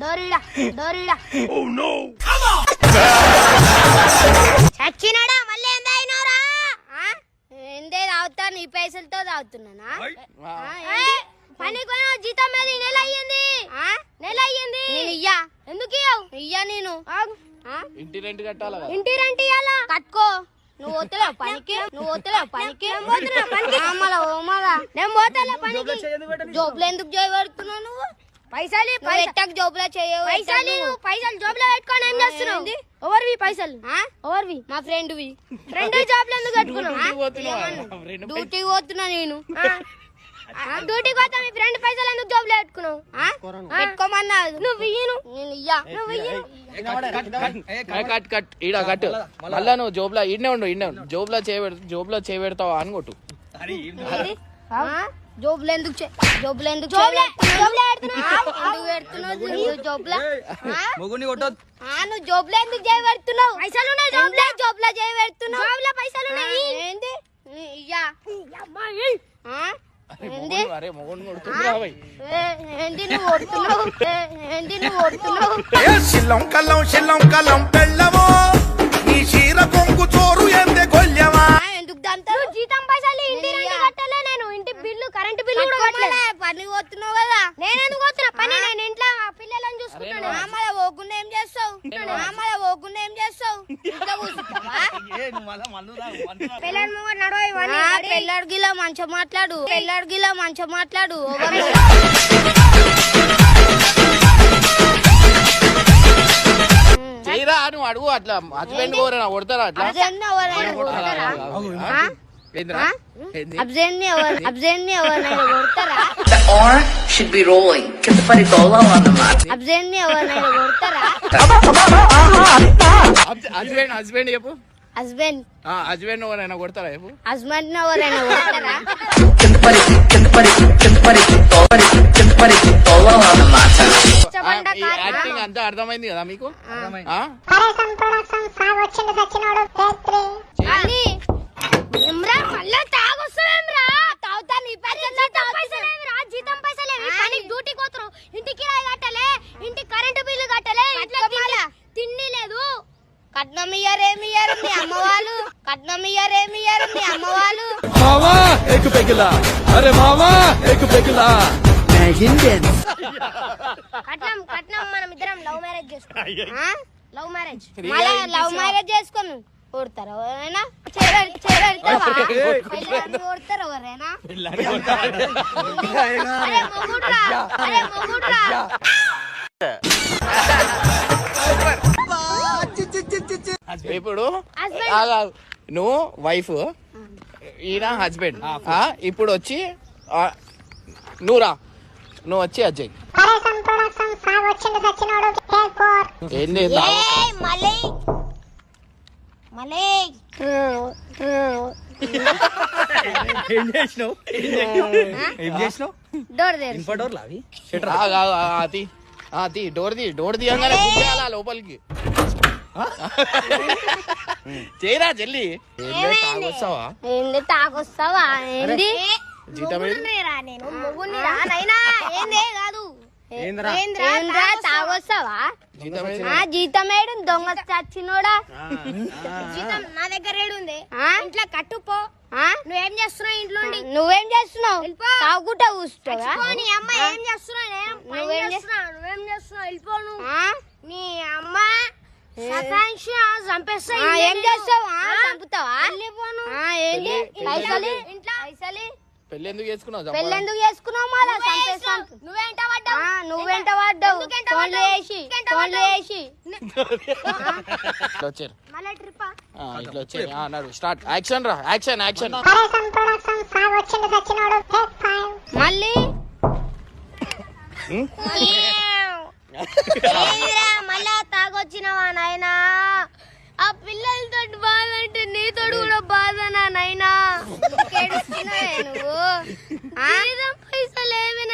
డోరీడా డోరీడా చచ్చినాడా? మళ్ళీ ఎంత అయినారా ఎందే తాగుతా? నీ పైసలతో తాగుతున్నానా? పనికి పోయిన జీతం మీద నెల అయ్యింది. నెల అయ్యింది. నేను ఇయ్యా. ఎందుకు ఇయ్యవు? ఇయ్యా నేను. ఆ? ఇంటి రెంట్ కట్టాలా ఇంటి రెంట్ ఇయ్యాలా? కట్టుకో. నువ్వు పోతలేవు పనికి? నువ్వు పోతలేవు పనికి? నేను పోతున్నా పనికి. మళ్ళా ఓ మళ్ళా నేను పోతలే పనికి. జోబులో ఎందుకు చేయబడుతున్నావు నువ్వు? పైసలు పైసలు జోబులో చేయవు పైసలు పైసలు జోబులో పెట్టుకొని ఏం చేస్తున్నావు? ఎవరివి పైసలు. ఎవరివి మా ఫ్రెండ్వి. ఫ్రెండ్ జోబులో ఎందుకు పెట్టుకున్నావు? డ్యూటీకి పోతున్నా నేను. డ్యూటీకి పోతా మీ ఫ్రెండ్ పైసలు ఎందుకు జోబులో పెట్టుకున్నావు? పెట్టుకోమన్నా నువ్వు ఇయ్యను. నేను ఇయ్యా. నువ్వు ఇయ్యను. ఏ, కట్ కట్ ఈడ కట్. మళ్ళా నువ్వు జోబులో ఈడనే ఉండు ఈడనే ఉండు. జోబులో చేయబెడ జోబులో చేయబెడతావా అని కొట్టు? జోబులు ఎందుకు జోబులు ఎందుకు? మొగుని కొట్టొద్దు. ఆ, నువ్వు జోబులో ఎందుకు చేయి పెడుతున్నావు పైసలు ఉన్నాయి జోబులో? జోబులో చేయి పెడుతున్నావు జోబులో పైసలు ఉన్నాయి. ఏంది? శిల్లం కల్లం శిల్లం కల్లం పెళ్ళమో. నీ చీర కొంగు చోరు ఎందే కొల్యమా ఆ, ఎందుకు దంతారు జీతం పైసలు ఇంటి రెంట్ కట్టలే నేను ఇంటి బిల్లు కరెంట్ బిల్లు కూడా కట్టలే పని పోతున్నావు కదా నేను ఎందుకు పోతున్నా పని నేను ఇంట్లో ఆ ఆమల పోకుండా ఏం చేస్తావు? ఆమల పోకుండా ఏం చేస్తావు? మొగ నడవ గిలా మంచిగా మాట్లాడు. గిలా మంచిగా మాట్లాడు. చేయరా నువ్వు అడుగు అట్లా హస్బెండ్ కోరేనా కొడతారా అట్లా? అబ్జెంట్ ఎవరైనా కొడతారా ఆ? ఏందిరా ఏంది? అబ్జెంట్ ఎవరు అబ్జెంట్ ఎవరైనా కొడతారా? The R should be rolling. Get the buddy bolo on the mat. Absent ఎవరైనా కొడతారా? హస్బెండ్ హస్బెండ్ చెప్పు. హస్బెండ్. ఆ, హస్బెండ్ ఎవరైనా కొడతారా చెప్పు. హస్బెండ్ ఎవరైనా కొడతారా? యాక్టింగ్ అంతా అర్థమైంది కదా మీకు? తాగుతా పైసలు జీతం పైసలేమి పనికి డ్యూటీ పోతున్నావు ఇంటి కిరాయి కట్టలే ఇంటి కరెంటు బిల్లు కట్టలే తిండి- తిండి లేదు కట్నం ఇయ్యారు ఏమి ఇయ్యారు మీ అమ్మ వాళ్ళు కట్నం ఇయ్యారు ఏమి ఇయ్యారు మీ అమ్మ వాళ్ళు మావా ఎగ్ పెగిలా అరే మావా ఎగ్ పెగిలా కట్నం కట్నం మనం ఇద్దరం లవ్ మ్యారేజ్ చేసుకున్నాం లవ్ మ్యారేజ్. మళ్ళీ లవ్ మ్యారేజ్ చేసుకుని కొడతారు ఎవరైనా కొడతారు ఎవరైనా ఇప్పుడు. నువ్వు వైఫ్ ఈయన హస్బెండ్. ఇప్పుడు వచ్చి నువ్వురా నువ్వు వచ్చి అజ్జయ్ ఏంది ఏం చేసినావు? ఏం చేసినావు? డోర్ తీ. డోర్ తీ డోర్ తీయంగానే గుద్దేయాలా లోపలికి. చేయరా చెల్లి ఏంది, తాగొస్తావా? ఏంది తాగొస్తావా? ఏంది? జీతం నేను. మొగుడినిరా నైనా ఏందే? కాదు ఏందిరా? ఏంద్రా? తాగొస్తావా? ఆ జీతం ఏడు. దొంగ చచ్చినోడా జీతం నా దగ్గర ఏడుంది. ఇంట్లో కట్టుపో నువ్వేం చేస్తున్నావు ఇంట్లో నువ్వేం చేస్తున్నావు? తాగుకుంటా కూర్చోవా నీ అమ్మ ఏం చేస్తున్నావు? నువ్వేం చేస్తున్నావు నువ్వేం చేస్తున్నావు? వెళ్ళిపోను నీ అమ్మ చంపేస్తా ఏం చేస్తావు? చంపుతావా? వెళ్ళిపోను ఏంటి పైసలు? ఇంట్లో. పైసలు? పెళ్ళి ఎందుకు చేసుకున్నావు చంపడం? పెళ్ళెందుకు చేసుకున్నావు మళ్ళా చంపేస్తాను నువ్వెంట పడ్డావు. నువ్వెంట పడ్డావు. ఫోన్లు వేసి ఫోన్లు వేసి ఇట్లా వచ్చారు. మళ్ళీ ట్రిప్ ఆ, ఇట్లా వచ్చారు. ఆ, నడు స్టార్ట్. యాక్షన్ రా యాక్షన్ యాక్షన్. మళ్ళీ? తాగొచ్చినవా నాయనా? ఆ పిల్లలతో బాధ అంటే నీతోడు కూడా బాధనా నాయనా ఏడుస్తున్నావే నువ్వు? పైసలు ఏమి